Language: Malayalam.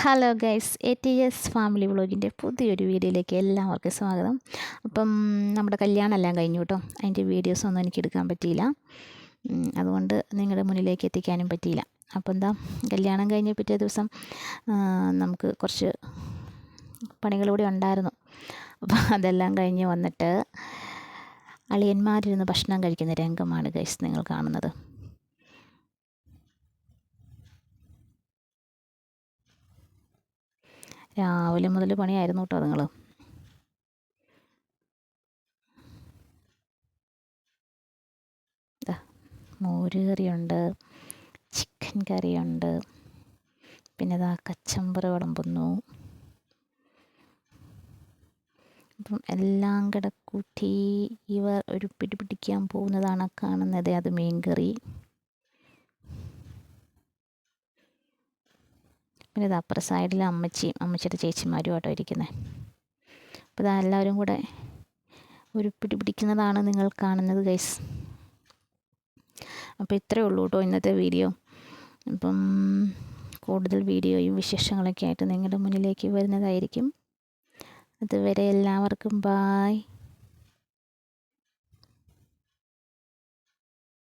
Hello guys A T S family വ്ളോഗിന്റെ പുതിയൊരു വീഡിയോയിലേക്ക് എല്ലാവർക്കും സ്വാഗതം. അപ്പം നമ്മുടെ കല്യാണം എല്ലാം കഴിഞ്ഞു കേട്ടോ. അതിന്റെ വീഡിയോസ് ഒന്നും എനിക്ക് എടുക്കാൻ പറ്റിയില്ല. അതുകൊണ്ട് നിങ്ങളുടെ മുന്നിലേക്ക് എത്തിക്കാനും പറ്റിയില്ല. അപ്പോൾ എന്താ കല്യാണം കഴിഞ്ഞ പിറ്റേ ദിവസം നമുക്ക് കുറച്ച് പണികളൂടെ ഉണ്ടായിരുന്നു. അപ്പോൾ അതെല്ലാം കഴിഞ്ഞ് വന്നിട്ട് അളിയന്മാരിരുന്ന് ഭക്ഷണം കഴിക്കുന്ന രംഗമാണ് ഗൈസ് നിങ്ങൾ കാണുന്നത്. രാവിലെ മുതൽ പണിയായിരുന്നു കേട്ടോ നിങ്ങൾ മോര് കറിയുണ്ട് ചിക്കൻ കറിയുണ്ട് പിന്നെ ഇതാ കച്ചമ്പർ വിളമ്പുന്നു. അപ്പം എല്ലാം കിടക്കൂട്ടി കൂട്ടി ഇവർ ഒരു പിടി പിടിക്കാൻ പോകുന്നതാണ് കാണുന്നത് അത് മീൻകറി പിന്നെ ഇത് അപ്പുറ സൈഡിൽ അമ്മച്ചിയും അമ്മച്ചിയുടെ ചേച്ചിമാരും ആട്ടോ ഇരിക്കുന്നത് അപ്പോൾ ഇതാ എല്ലാവരും കൂടെ ഒരു പിടി പിടിക്കുന്നതാണ് നിങ്ങൾ കാണുന്നത് ഗൈസ് അപ്പോൾ ഇത്രയേ ഉള്ളൂ കേട്ടോ ഇന്നത്തെ വീഡിയോ അപ്പം കൂടുതൽ വീഡിയോയും വിശേഷങ്ങളൊക്കെ ആയിട്ട് നിങ്ങളുടെ മുന്നിലേക്ക് വരുന്നതായിരിക്കും. അതുവരെ എല്ലാവർക്കും ബായ്